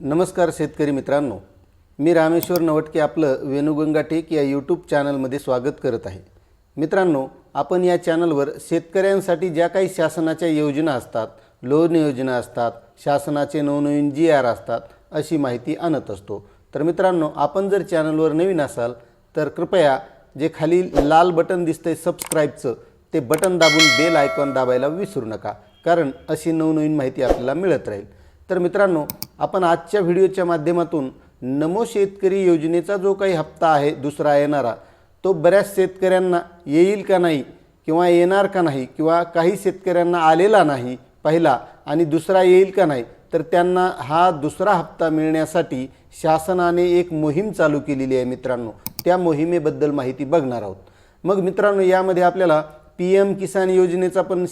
नमस्कार शेतकरी मित्रांनो. मी रामेश्वर नवटके आपलं वेणुगंगा टेक या यूट्यूब चॅनलमध्ये स्वागत करत आहे. मित्रांनो आपण या चॅनलवर शेतकऱ्यांसाठी ज्या काही शासनाच्या योजना असतात लोन योजना असतात शासनाचे नवनवीन जी आर असतात अशी माहिती आणत असतो. तर मित्रांनो आपण जर चॅनलवर नवीन असाल तर कृपया जे खाली लाल बटन दिसतंय सबस्क्राईबचं ते बटन दाबून बेल आयकॉन दाबायला विसरू नका कारण अशी नवनवीन माहिती आपल्याला मिळत राहील. तर मित्रांनो आपण आजच्या व्हिडिओच्या माध्यमातून नमो शेतकरी योजनेचा जो काही हप्ता आहे दुसरा येणारा तो बऱ्याच शेतकऱ्यांना येईल का नाही किंवा येणार का नाही किंवा काही शेतकऱ्यांना आलेला नाही पहिला आणि दुसरा येईल का नाही तर त्यांना हा दुसरा हप्ता मिळण्यासाठी शासनाने एक मोहीम चालू केलेली आहे मित्रांनो. त्या मोहिमेबद्दल माहिती बघणार आहोत. मग मित्रांनो यामध्ये आपल्याला पी एम किसान योजनेचा पण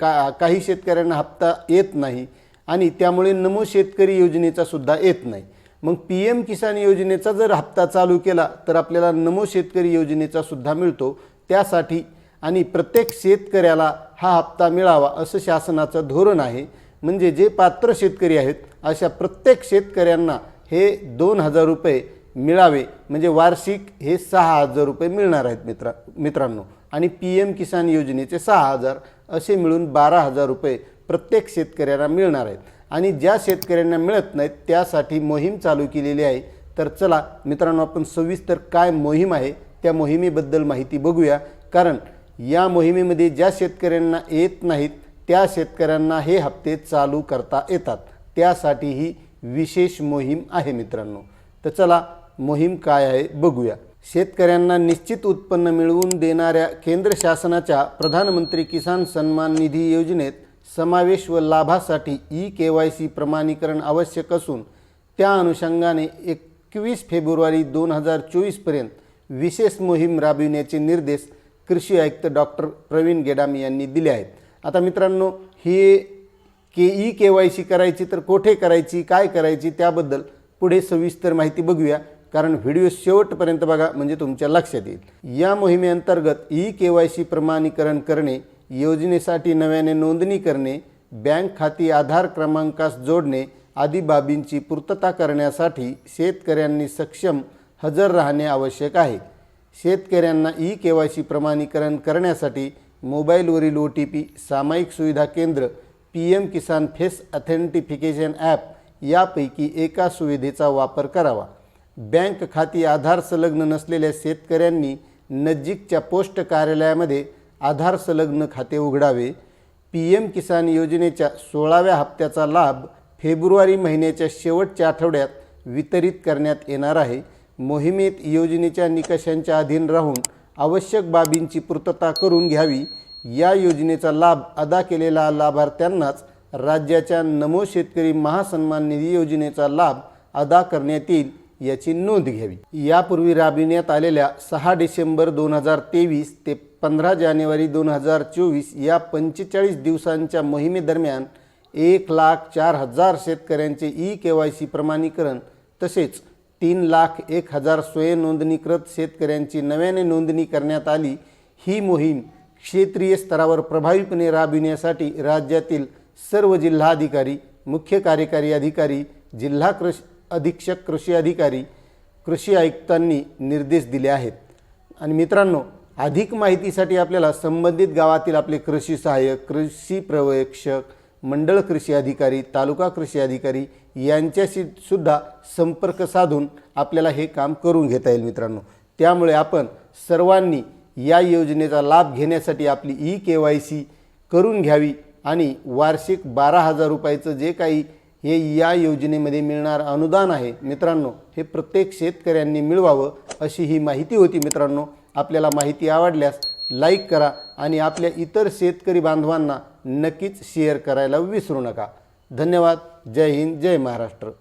का काही शेतकऱ्यांना हप्ता येत नाही. आणि त्यामुळे नमो शेतकरी योजनेचा सुद्धा येत नाही. मग पी एम किसान योजनेचा जर हप्ता चालू केला तर आपल्याला नमो शेतकरी योजनेचा सुद्धा मिळतो. त्यासाठी आणि प्रत्येक शेतकऱ्याला हा हप्ता मिळावा असं शासनाचं धोरण आहे. म्हणजे जे पात्र शेतकरी आहेत अशा प्रत्येक शेतकऱ्यांना हे दोन हजार रुपये मिळावे. म्हणजे वार्षिक हे सहा हजार रुपये मिळणार आहेत मित्रा मित्रांनो. आणि पी एम किसान योजनेचे सहा हजार असे मिळून बारा हजार रुपये प्रत्येक शेतकऱ्यांना मिळणार आहेत. आणि ज्या शेतकऱ्यांना मिळत नाहीत त्यासाठी मोहीम चालू केलेली आहे. तर चला मित्रांनो आपण सविस्तर काय मोहीम आहे त्या मोहिमेबद्दल माहिती बघूया. कारण या मोहिमेमध्ये ज्या शेतकऱ्यांना येत नाहीत त्या शेतकऱ्यांना हे हप्ते चालू करता येतात. त्यासाठी ही विशेष मोहीम आहे मित्रांनो. तर चला मोहीम काय आहे बघूया. शेतकऱ्यांना निश्चित उत्पन्न मिळवून देणाऱ्या केंद्र शासनाच्या प्रधानमंत्री किसान सन्मान निधी योजनेत समावेश व लाभासाठी ई के वाय सी प्रमाणीकरण आवश्यक असून त्या अनुषंगाने एकवीस फेब्रुवारी दोन हजार चोवीसपर्यंत विशेष मोहीम राबविण्याचे निर्देश कृषी आयुक्त डॉक्टर प्रवीण गेडाम यांनी दिले आहेत. आता मित्रांनो ही K E K Y C करायची तर कोठे करायची काय करायची त्याबद्दल पुढे सविस्तर माहिती बघूया कारण व्हिडिओ शेवटपर्यंत बघा म्हणजे तुमच्या लक्षात येईल. या मोहिमेअंतर्गत ई के वाय सी प्रमाणीकरण करणे योजनेसाठी नव्याने नोंदणी करणे बँक खाती आधार क्रमांकास जोडणे आदी बाबींची पूर्तता करण्यासाठी शेतकऱ्यांनी सक्षम हजर राहणे आवश्यक आहे. शेतकऱ्यांना ई के वाय सी प्रमाणीकरण करण्यासाठी मोबाईलवरील ओ टी पी सामायिक सुविधा केंद्र P M Kisan face authentication app यापैकी एका सुविधेचा वापर करावा. बँक खाती आधार संलग्न नसलेल्या शेतकऱ्यांनी नजीकच्या पोस्ट कार्यालयामध्ये आधार संलग्न खाते उघडावे. पी एम किसान योजनेच्या सोळाव्या हप्त्याचा लाभ फेब्रुवारी महिन्याच्या शेवटच्या आठवड्यात वितरित करण्यात येणार आहे. मोहिमेत योजनेच्या निकषांच्या अधीन राहून आवश्यक बाबींची पूर्तता करून घ्यावी. या योजनेचा लाभ अदा केलेल्या लाभार्थ्यांनाच राज्याच्या नमो शेतकरी महासन्मान निधी योजनेचा लाभ अदा करण्यात येईल. याची नोंद घ्यावी. यापूर्वी राबविण्यात आलेल्या सहा डिसेंबर दोन हजार तेवीस ते पंधरा जानेवारी दोन हजार चोवीस या पंचेचाळीस दिवसांच्या मोहिमेदरम्यान एक लाख चार हजार शेतकऱ्यांचे ई के वाय सी प्रमाणीकरण तसेच तीन लाख एक हजार स्वयंनोंदणीकृत शेतकऱ्यांची नव्याने नोंदणी करण्यात आली. ही मोहीम क्षेत्रीय स्तरावर प्रभावीपणे राबविण्यासाठी राज्यातील सर्व जिल्हाधिकारी मुख्य कार्यकारी अधिकारी जिल्हा कृषी अधीक्षक कृषी अधिकारी कृषी आयुक्तांनी निर्देश दिले आहेत. आणि मित्रांनो अधिक माहितीसाठी आपल्याला संबंधित गावातील आपले कृषी सहाय्यक कृषी प्रवेक्षक मंडळ कृषी अधिकारी तालुका कृषी अधिकारी यांच्याशी सुद्धा संपर्क साधून आपल्याला हे काम करून घेता येईल मित्रांनो. त्यामुळे आपण सर्वांनी या योजनेचा लाभ घेण्यासाठी आपली ई के वाय सी करून घ्यावी आणि वार्षिक बारा हजार रुपयाचं जे काही हे या योजनेमध्ये मिळणार अनुदान आहे. मित्रांनो हे प्रत्येक शेतकऱ्यांनी मिळवावं अशी ही माहिती होती मित्रांनो. आपल्याला माहिती आवडल्यास लाईक करा आणि आपल्या इतर शेतकरी बांधवांना नक्कीच शेअर करायला विसरू नका. धन्यवाद. जय हिंद. जय महाराष्ट्र.